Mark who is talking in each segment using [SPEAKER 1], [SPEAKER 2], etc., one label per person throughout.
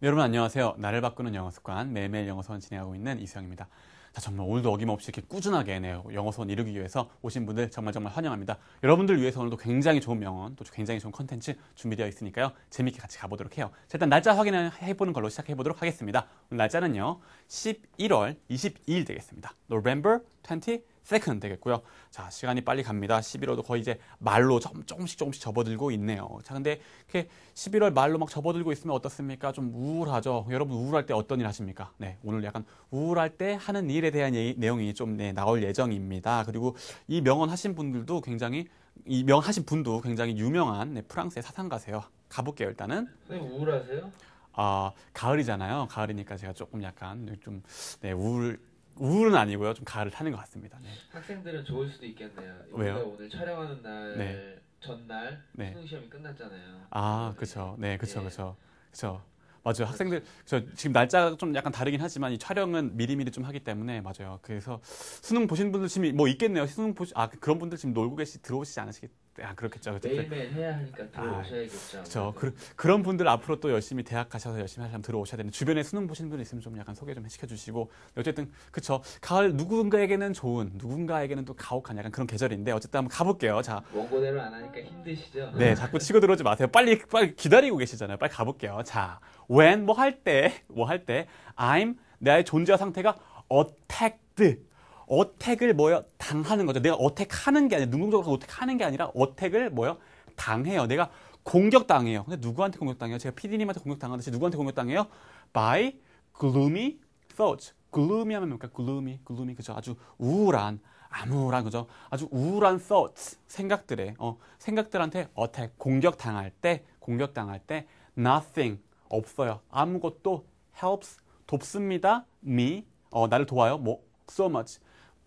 [SPEAKER 1] 네, 여러분 안녕하세요. 나를 바꾸는 영어 습관 매일매일 영어 수업 진행하고 있는 이수영입니다. 자, 정말 오늘도 어김없이 이렇게 꾸준하게 네, 영어 수업 이루기 위해서 오신 분들 정말 정말 환영합니다. 여러분들 위해서 오늘도 굉장히 좋은 명언, 또 굉장히 좋은 컨텐츠 준비되어 있으니까요. 재밌게 같이 가보도록 해요. 자, 일단 날짜 확인해 보는 걸로 시작해 보도록 하겠습니다. 오늘 날짜는요. 11월 22일 되겠습니다. November 20 세컨 되겠고요. 자, 시간이 빨리 갑니다. 11월도 거의 이제 말로 좀, 조금씩 조금씩 접어들고 있네요. 자, 근데 이렇게 11월 말로 막 접어들고 있으면 어떻습니까? 좀 우울하죠. 여러분 우울할 때 어떤 일 하십니까? 네, 오늘 약간 우울할 때 하는 일에 대한 얘기, 내용이 좀 네, 나올 예정입니다. 그리고 이 명언 하신 분들도 굉장히 이 명하신 분도 굉장히 유명한 네, 프랑스의 사상가세요. 가볼게요, 일단은.
[SPEAKER 2] 선생님 우울하세요?
[SPEAKER 1] 아, 가을이잖아요. 가을이니까 제가 조금 약간 좀 네, 우울 우울은 아니고요. 좀 가을을 타는 것 같습니다. 네.
[SPEAKER 2] 학생들은 좋을 수도 있겠네요.
[SPEAKER 1] 왜요?
[SPEAKER 2] 오늘 촬영하는 날
[SPEAKER 1] 네.
[SPEAKER 2] 전날
[SPEAKER 1] 네.
[SPEAKER 2] 수능 시험이 끝났잖아요.
[SPEAKER 1] 아, 그렇죠. 네, 그렇죠,
[SPEAKER 2] 예.
[SPEAKER 1] 그렇죠, 그렇죠. 맞아요. 학생들 저 지금 날짜가 좀 약간 다르긴 하지만 이 촬영은 미리미리 좀 하기 때문에 맞아요. 그래서 수능 보신 분들 지금 뭐 있겠네요. 수능 보시 아 그런 분들 지금 놀고 계시 들어오시지 않으시겠 아 그렇겠죠. 그렇죠.
[SPEAKER 2] 매일매일 해야 하니까 들어오셔야겠죠.
[SPEAKER 1] 그렇죠. 그, 그런 분들 앞으로 또 열심히 대학 가셔서 열심히 하시면 들어오셔야 되는 주변에 수능 보시는 분 있으면 좀 약간 소개 좀 시켜주시고 어쨌든 그쵸 가을 누군가에게는 좋은 누군가에게는 또 가혹한 약간 그런 계절인데 어쨌든 한번 가볼게요. 자
[SPEAKER 2] 원고대로 안 하니까 힘드시죠?
[SPEAKER 1] 네, 자꾸 치고 들어오지 마세요. 빨리, 빨리 기다리고 계시잖아요. 빨리 가볼게요. 자, when, 뭐 할 때, 뭐 할 때, I'm, 나의 존재와 상태가 attacked. 어택을 뭐요? 당하는 거죠. 내가 어택하는 게 아니라, 능동적으로 어택하는 게 아니라, 어택을 뭐요? 당해요. 내가 공격당해요. 근데 누구한테 공격당해요? 제가 PD님한테 공격당하듯이 누구한테 공격당해요? by gloomy thoughts. gloomy 하면 뭡니까? gloomy, gloomy. 그죠? 아주 우울한, 암울한, 그죠? 아주 우울한 thoughts. 생각들에, 어, 생각들한테 attack, 공격당할 때, 공격당할 때, nothing. 없어요. 아무것도 helps, 돕습니다. me. 어, 나를 도와요. 뭐, so much.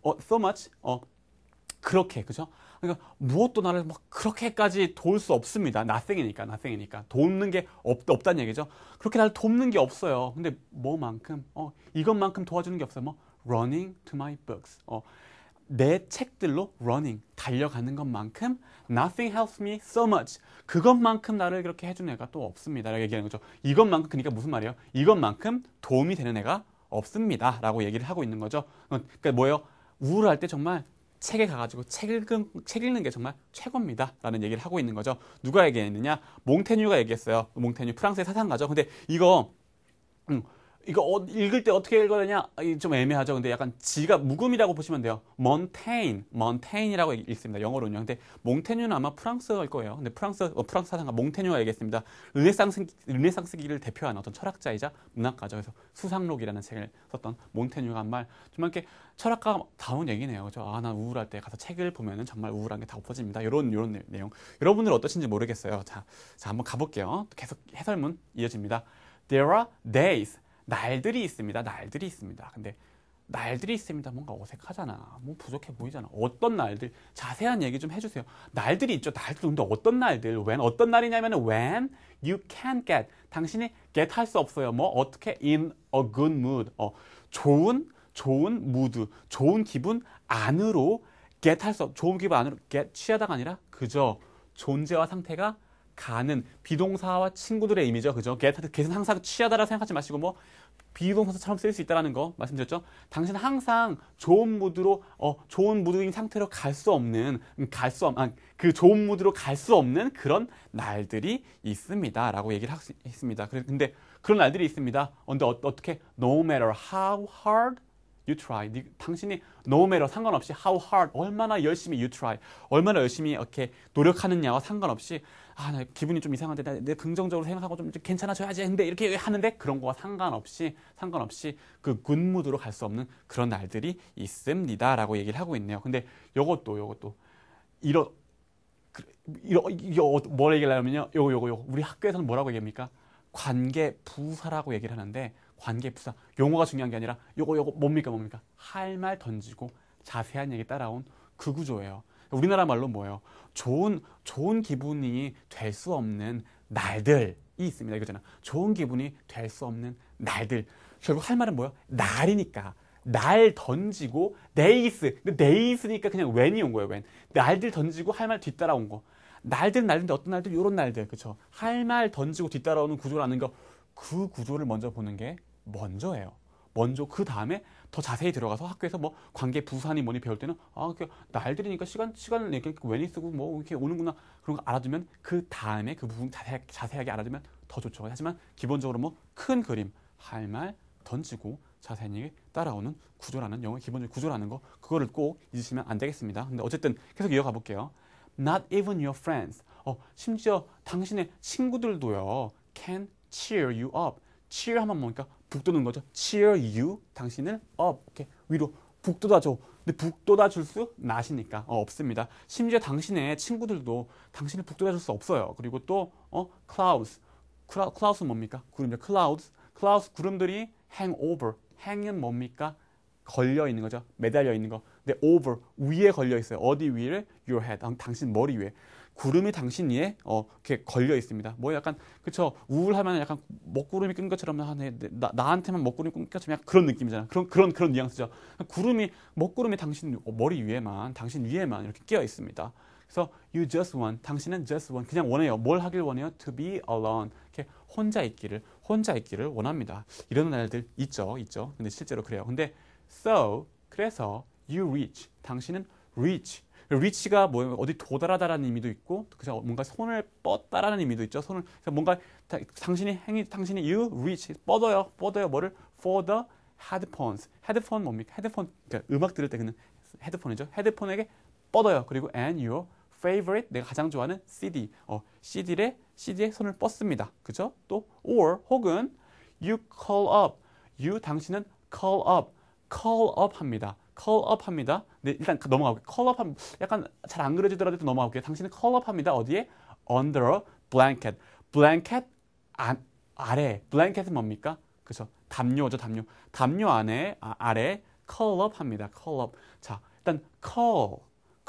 [SPEAKER 1] 어, so much. 어, 그렇게, 그죠? 그러니까 무엇도 나를 막 그렇게까지 도울 수 없습니다. nothing이니까, nothing이니까. 돕는 게 없, 없다는 얘기죠. 그렇게 나를 돕는 게 없어요. 근데 뭐만큼, 어, 이것만큼 도와주는 게 없어요. 뭐, running to my books. 어, 내 책들로 running, 달려가는 것만큼 nothing helps me so much. 그것만큼 나를 그렇게 해주는 애가 또 없습니다. 라고 얘기하는 거죠. 이것만큼, 그러니까 무슨 말이에요? 이것만큼 도움이 되는 애가 없습니다. 라고 얘기를 하고 있는 거죠. 어, 그러니까 뭐예요? 우울할 때 정말 책에 가가지고 책 읽은, 책 읽는 게 정말 최고입니다. 라는 얘기를 하고 있는 거죠. 누가 얘기했느냐? 몽테뉴가 얘기했어요. 몽테뉴, 프랑스의 사상가죠. 근데 이거, 음, 이거 어, 읽을 때 어떻게 읽어야 되냐? 아, 이좀 애매하죠. 근데 약간 지가 묵음이라고 보시면 돼요. Montaigne, Montaigne이라고 읽습니다. 영어로는요. 근데 몽테뉴는 아마 프랑스어일 거예요. 근데 프랑스 어, 프랑스 사상가 몽테뉴가 얘기했습니다. 르네상스 르네상스기를 대표하는 어떤 철학자이자 문학가죠. 그래서 수상록이라는 책을 썼던 몽테뉴가 한 말 정말 이렇게 철학가 다운 얘기네요. 그죠? 아, 나 우울할 때 가서 책을 보면은 정말 우울한 게다 없어집니다. 이런 이런 내용. 여러분들 어떠신지 모르겠어요. 자, 자 한번 가볼게요. 계속 해설문 이어집니다. There are days 날들이 있습니다. 날들이 있습니다. 근데 날들이 있습니다. 뭔가 어색하잖아. 뭐 부족해 보이잖아. 어떤 날들? 자세한 얘기 좀 해주세요. 날들이 있죠. 날들. 근데 어떤 날들? when? 어떤 날이냐면 when you can get. 당신이 get 할 수 없어요. 뭐 어떻게 in a good mood. 어, 좋은 좋은 무드, 좋은 기분 안으로 get 할 수 없, 좋은 기분 안으로 get 취하다가 아니라 그저 존재와 상태가 가는 비동사와 친구들의 의미죠. 그죠? get, get은 항상 취하다라고 생각하지 마시고 뭐 비동사처럼 쓸 수 있다라는 거 말씀드렸죠. 당신은 항상 좋은 무드로 어 좋은 무드인 상태로 갈 수 없는 갈 수 없, 아, 그 좋은 무드로 갈 수 없는 그런 날들이 있습니다 라고 얘기를 하, 했습니다. 근데 그런 날들이 있습니다. 근데 어, 어떻게 no matter how hard you try. 니- 당신이 no matter 상관없이 how hard 얼마나 열심히 you try. 얼마나 열심히 이렇게 노력하느냐와 상관없이 아, 나 기분이 좀 이상한데 나, 내 긍정적으로 생각하고 좀 괜찮아져야지. 근데 이렇게 하는데 그런 거와 상관없이 상관없이 그 굿무드로 갈 수 없는 그런 날들이 있습니다라고 얘기를 하고 있네요. 근데 요것도 요것도 이런 그- 이런 이거 뭘 얘기를 하냐면요. 요거 요거 요거 우리 학교에서는 뭐라고 얘기합니까? 관계 부사라고 얘기를 하는데 관계 부사 용어가 중요한 게 아니라 요거 요거 뭡니까 뭡니까 할 말 던지고 자세한 얘기 따라온 그 구조예요. 우리나라 말로 뭐예요? 좋은 좋은 기분이 될 수 없는 날들이 있습니다. 이거잖아. 좋은 기분이 될 수 없는 날들. 결국 할 말은 뭐예요? 날이니까. 날 던지고 데이스. 근데 데이스니까 그냥 when이 온 거예요. when. 날들 던지고 할 말 뒤따라온 거. 날들 날인데 어떤 날들? 요런 날들. 그쵸? 할말 던지고 뒤따라오는 구조라는 거 그 구조를 먼저 보는 게 먼저예요. 먼저 그 다음에 더 자세히 들어가서 학교에서 뭐 관계 부산이 뭐니 배울 때는 아, 그 날들이니까 시간 시간을 이렇게 웬이 쓰고 뭐 이렇게 오는구나 그런 거 알아두면 그 다음에 그 부분 자세하게, 자세하게 알아두면 더 좋죠. 하지만 기본적으로 뭐 큰 그림 할 말 던지고 자세히 따라오는 구조라는 영어 기본적 구조라는 거 그거를 꼭 잊으시면 안 되겠습니다. 근데 어쨌든 계속 이어가 볼게요. Not even your friends. 어, 심지어 당신의 친구들도요. can cheer you up. cheer 하면 뭡니까? 북돋는 거죠. cheer you 당신을 up 이렇게 위로 북돋아줘. 근데 북돋아 줄 수 나시니까 어, 없습니다. 심지어 당신의 친구들도 당신을 북돋아 줄 수 없어요. 그리고 또 어, clouds. 클라, clouds 뭡니까? 구름이죠. clouds. clouds 구름들이 hang over. hang은 뭡니까? 걸려 있는 거죠. 매달려 있는 거. 근데 over 위에 걸려 있어요. 어디 위에? your head. 당, 당신 머리 위에. 구름이 당신 위에 어 이렇게 걸려 있습니다. 뭐 약간 그쵸 우울하면 약간 먹구름이 끈 것처럼 하네 나, 나한테만 먹구름이 끈 것처럼 약간 그런 느낌이잖아. 그런 그런 그런 뉘앙스죠. 구름이 먹구름이 당신 머리 위에만 당신 위에만 이렇게 끼어 있습니다. 그래서 you just want 당신은 just want 그냥 원해요. 뭘 하길 원해요? To be alone 이렇게 혼자 있기를 혼자 있기를 원합니다. 이런 날들 있죠, 있죠. 근데 실제로 그래요. 근데 so 그래서 you reach 당신은 reach reach가 뭐 어디 도달하다라는 의미도 있고 그냥 뭔가 손을 뻗다라는 의미도 있죠. 손을 그래서 뭔가 다, 당신이 행위 당신이 you reach 뻗어요, 뻗어요 뭐를 for the headphones 헤드폰 뭡니까? 헤드폰 그러니까 음악 들을 때 그는 헤드폰이죠. 헤드폰에게 뻗어요. 그리고 and your favorite 내가 가장 좋아하는 CD 어 CD에 CD에 손을 뻗습니다. 그죠? 또 or 혹은 you call up you 당신은 call up call up 합니다. Up 합니다. 네, 일단 넘어가볼게요. call up 함 약간 잘 안 그려지더라도 넘어가볼게요. 당신은 up 합니다. 어디에? under blanket. blanket 안, 아래. blanket은 뭡니까? 그죠? 담요죠, 담요. 담요 안에 아, 아래 up 합니다. up. 자, 일단 call.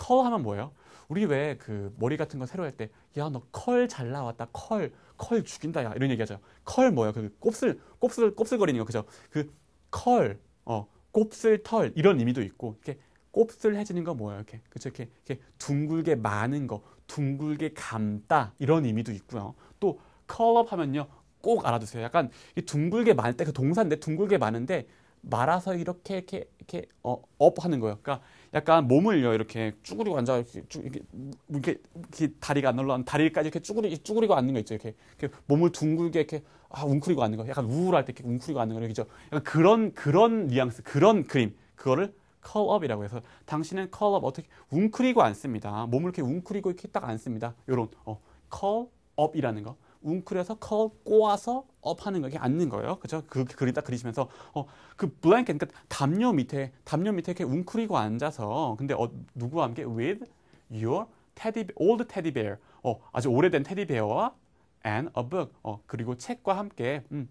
[SPEAKER 1] call 하면 뭐예요? 우리 왜 그 머리 같은 거 새로 할 때 야 너 컬 잘 나왔다 컬 컬 죽인다 야 이런 얘기 하죠 컬 뭐예요 그 곱슬 곱슬 곱슬거리는 거 그죠 그 컬 어 곱슬 털 이런 의미도 있고 이렇게 곱슬해지는 거 뭐예요 이렇게 그죠 이렇게, 이렇게 둥글게 많은 거 둥글게 감다 이런 의미도 있고요 또 컬업 하면요 꼭 알아두세요 약간 이 둥글게 많을 때 그 동사인데 둥글게 많은데 말아서 이렇게 이렇게 이렇게 어, 업 하는 거예요. 그러니까 약간 몸을요 이렇게 쭈그리고 앉아 이렇게 쭉 이렇게, 이렇게, 이렇게 다리가 안 올라간 다리까지 이렇게 쭈그리 쭈그리고 앉는 거 있죠. 이렇게, 이렇게 몸을 둥글게 이렇게 아 웅크리고 앉는 거. 약간 우울할 때 이렇게 웅크리고 앉는 거 이렇게죠. 약간 그런 그런 뉘앙스 그런 그림 그거를 컬업이라고 해서 당신은 컬업 어떻게 웅크리고 앉습니다. 몸을 이렇게 웅크리고 이렇게 딱 앉습니다. 요런 어 컬업이라는 거. 웅크려서 컬 꼬아서 업 하는 거, 이렇게 앉는 거예요. 그죠? 그 그림 딱 그리시면서, 어, 그 블랭켓, 그러니까 담요 밑에, 담요 밑에 이렇게 웅크리고 앉아서, 근데 어, 누구와 함께? with your teddy, old teddy bear. 어, 아주 오래된 테디베어와 and a book. 어, 그리고 책과 함께, 음,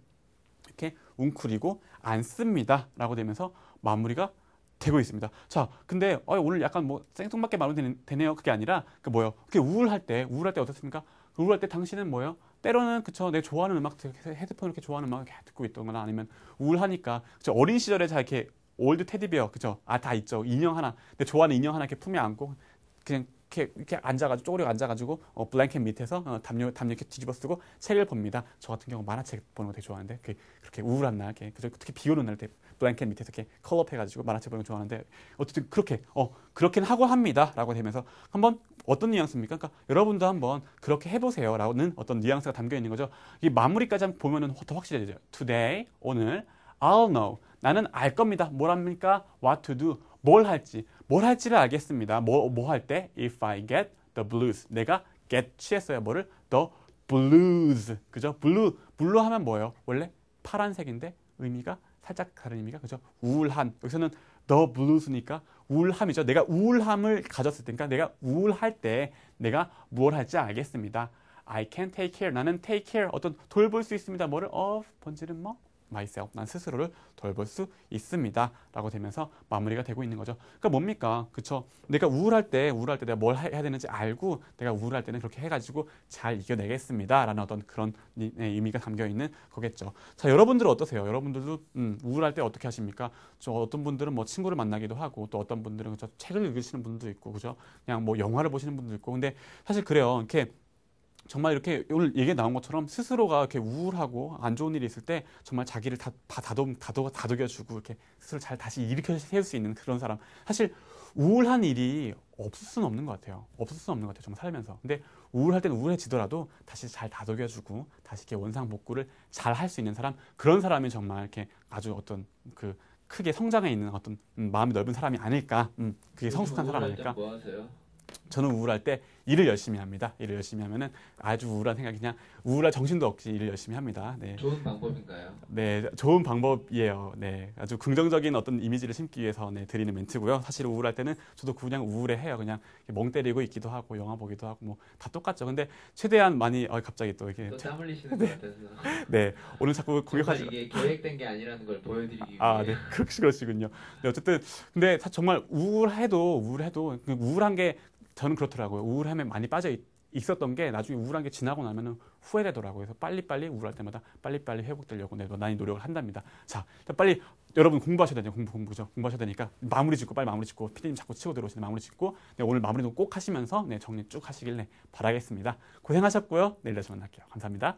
[SPEAKER 1] 이렇게 웅크리고 앉습니다. 라고 되면서 마무리가 되고 있습니다. 자, 근데 어, 오늘 약간 뭐 생뚱맞게 마무리 되네요. 그게 아니라 그 뭐요? 그게 우울할 때, 우울할 때 어떻습니까? 우울할 때 당신은 뭐요? 때로는 그쵸 내 좋아하는 음악 헤드폰 이렇게 좋아하는 음악 이렇게 듣고 있던거나 아니면 우울하니까 그쵸 어린 시절에 자 이렇게 올드 테디베어 그쵸 아다 있죠 인형 하나 내 좋아하는 인형 하나 이렇게 품에 안고 그냥 이렇게 이렇게 앉아가지고 쪼그려 앉아가지고 어, 블랭켓 밑에서 어, 담요 담요 이렇게 뒤집어 쓰고 책을 봅니다. 저 같은 경우 만화책 보는 거 되게 좋아하는데 그렇게, 그렇게 우울한 날, 이렇게? 특히 비 오는 날때 블랭켓 밑에서 이렇게 컬업 해가지고 만화책 보는 거 좋아하는데 어쨌든 그렇게 어 그렇게는 하고 합니다라고 되면서 한번 어떤 뉘앙스입니까? 그러니까 여러분도 한번 그렇게 해보세요라는 어떤 뉘앙스가 담겨 있는 거죠. 이 마무리까지 한번 보면은 더 확실해지죠. Today 오늘 I'll know 나는 알 겁니다. 뭘 합니까? What to do 뭘 할지 뭘 할지를 알겠습니다. 뭐 뭐 할 때 if I get the blues 내가 get 취했어요. 뭐를 the blues 그죠? blue blue 하면 뭐예요? 원래 파란색인데 의미가 살짝 다른 의미가 그죠? 우울한 여기서는 the blues니까 우울함이죠. 내가 우울함을 가졌을 때, 그러니까 내가 우울할 때 내가 무엇 할지 알겠습니다. I can take care. 나는 take care. 어떤 돌볼 수 있습니다. 뭐를 of 번지는 뭐 myself. 난 스스로를 돌볼 수 있습니다. 라고 되면서 마무리가 되고 있는 거죠. 그러니까 뭡니까? 그쵸? 내가 우울할 때, 우울할 때 내가 뭘 해야 되는지 알고 내가 우울할 때는 그렇게 해가지고 잘 이겨내겠습니다. 라는 어떤 그런 네, 의미가 담겨 있는 거겠죠. 자, 여러분들은 어떠세요? 여러분들도 음, 우울할 때 어떻게 하십니까? 저 어떤 분들은 뭐 친구를 만나기도 하고 또 어떤 분들은 저 책을 읽으시는 분도 있고, 그죠? 그냥 뭐 영화를 보시는 분도 있고. 근데 사실 그래요. 이렇게 정말 이렇게 오늘 얘기 나온 것처럼 스스로가 이렇게 우울하고 안 좋은 일이 있을 때 정말 자기를 다, 다 다독, 다독, 다독여주고 이렇게 스스로 잘 다시 일으켜 세울 수 있는 그런 사람. 사실 우울한 일이 없을 수는 없는 것 같아요. 없을 수는 없는 것 같아요. 정말 살면서. 근데 우울할 때는 우울해지더라도 다시 잘 다독여주고 다시 이렇게 원상 복구를 잘 할 수 있는 사람 그런 사람이 정말 이렇게 아주 어떤 그 크게 성장해 있는 어떤 음, 마음이 넓은 사람이 아닐까. 음, 그게 성숙한 사람 아닐까.
[SPEAKER 2] 땐뭐 하세요?
[SPEAKER 1] 저는 우울할 때 일을 열심히 합니다. 일을 열심히 하면은 아주 우울한 생각이 그냥 우울할 정신도 없이 일을 열심히 합니다. 네.
[SPEAKER 2] 좋은 방법인가요?
[SPEAKER 1] 네, 좋은 방법이에요. 네, 아주 긍정적인 어떤 이미지를 심기 위해서 네, 드리는 멘트고요. 사실 우울할 때는 저도 그냥 우울해해요. 그냥 멍 때리고 있기도 하고 영화 보기도 하고 뭐 다 똑같죠. 근데 최대한 많이 어, 갑자기 또 이렇게
[SPEAKER 2] 또땀 흘리시는 것 같아서
[SPEAKER 1] 네 오늘 자꾸 공격하시
[SPEAKER 2] 이게 계획된 게 아니라는 걸 보여드리기 위해
[SPEAKER 1] 아, 네. 그렇시 그러시군요. 네, 어쨌든 근데 사- 정말 우울해도 우울해도 그 우울한 게 저는 그렇더라고요. 우울함에 많이 빠져 있, 있었던 게 나중에 우울한 게 지나고 나면은 후회되더라고요. 그래서 빨리빨리 우울할 때마다 빨리빨리 회복되려고 네, 많이 노력을 한답니다. 자, 빨리 여러분 공부하셔야 되죠. 공부 공부죠. 공부하셔야 되니까 마무리 짓고 빨리 마무리 짓고 피디님 자꾸 치고 들어오시는 마무리 짓고 네, 오늘 마무리도 꼭 하시면서 네, 정리 쭉 하시길 네, 바라겠습니다. 고생하셨고요. 내일 다시 만날게요. 감사합니다.